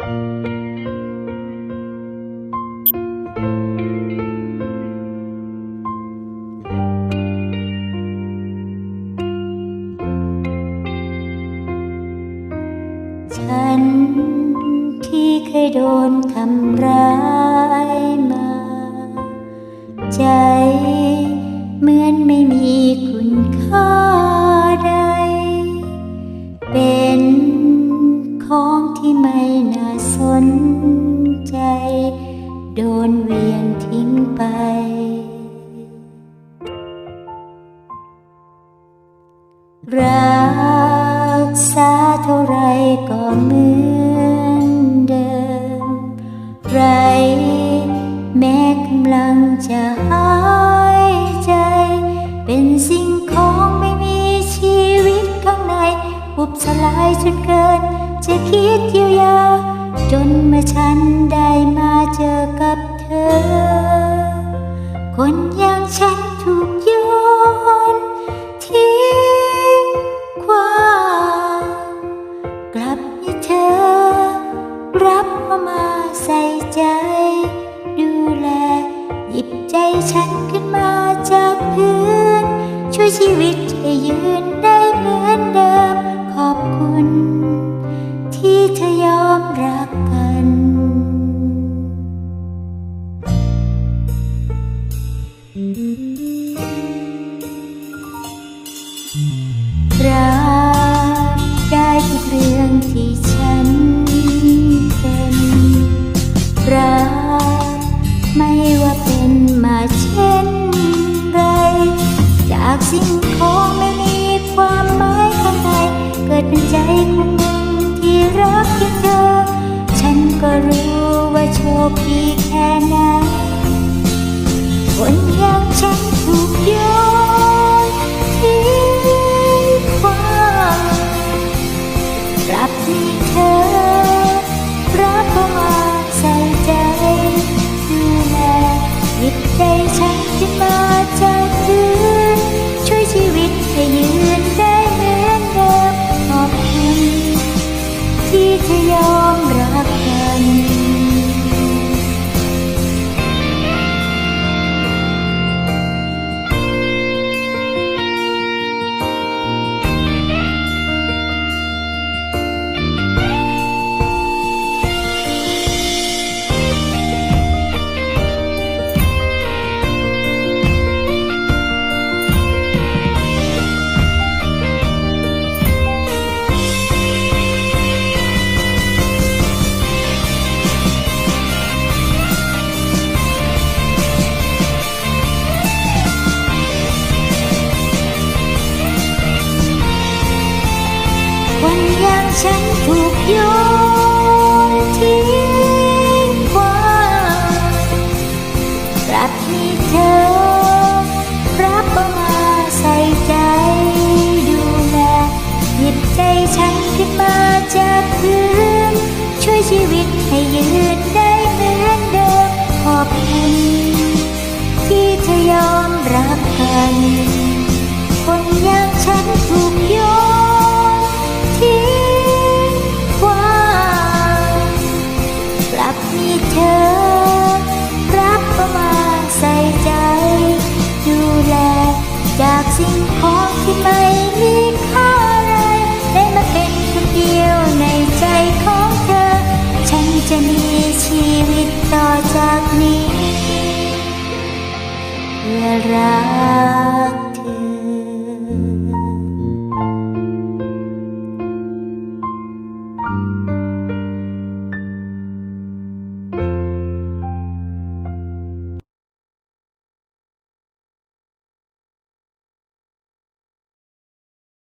ฉันที่เคยโดนทำร้ายมา ใจ โดนเวียนทิ้งไป รักษาเท่าไรก็เหมือนเดิม ไรแม้กำลังจะหายใจ เป็นสิ่งของไม่มีชีวิตข้างในบุบสลายจนเกิน จะคิดเยียวยา จนเมื่อฉันได้มาเจอกับเธอ คนอย่างฉันถูกโยนทิ้งความกลับให้เธอ รับเข้ามาใส่ใจ ดูแล หยิบใจฉันขึ้นมาจากพื้น ช่วยชีวิตให้ยืน รักได้ทุกเรื่องที่ฉันเป็น รักไม่ว่าเป็นมาเช่นไร จากสิ่งของไม่มีความหมายข้างในเกิดเป็นใจของหนึ่งที่รักเพียงเธอ ฉันก็รู้ว่าโชคดีแค่ไหน คนอย่างฉันถูกโยนทิ้งความกลับมีเธอ รับเข้ามาใส่ใจดูแลหยิบใจฉันขึ้นมาางฉันถูกโยนทิ้งความกลับมีเธอ รับเอามาใส่ใจดูแลหยิบใจฉันขึ้นมาจากพื้น ช่วยชีวิตให้ยืนได้เหมือนเดิมขอบคุณที่เธอยอมรักกันคนอย่างฉันถูกโยนทิ้ง รัก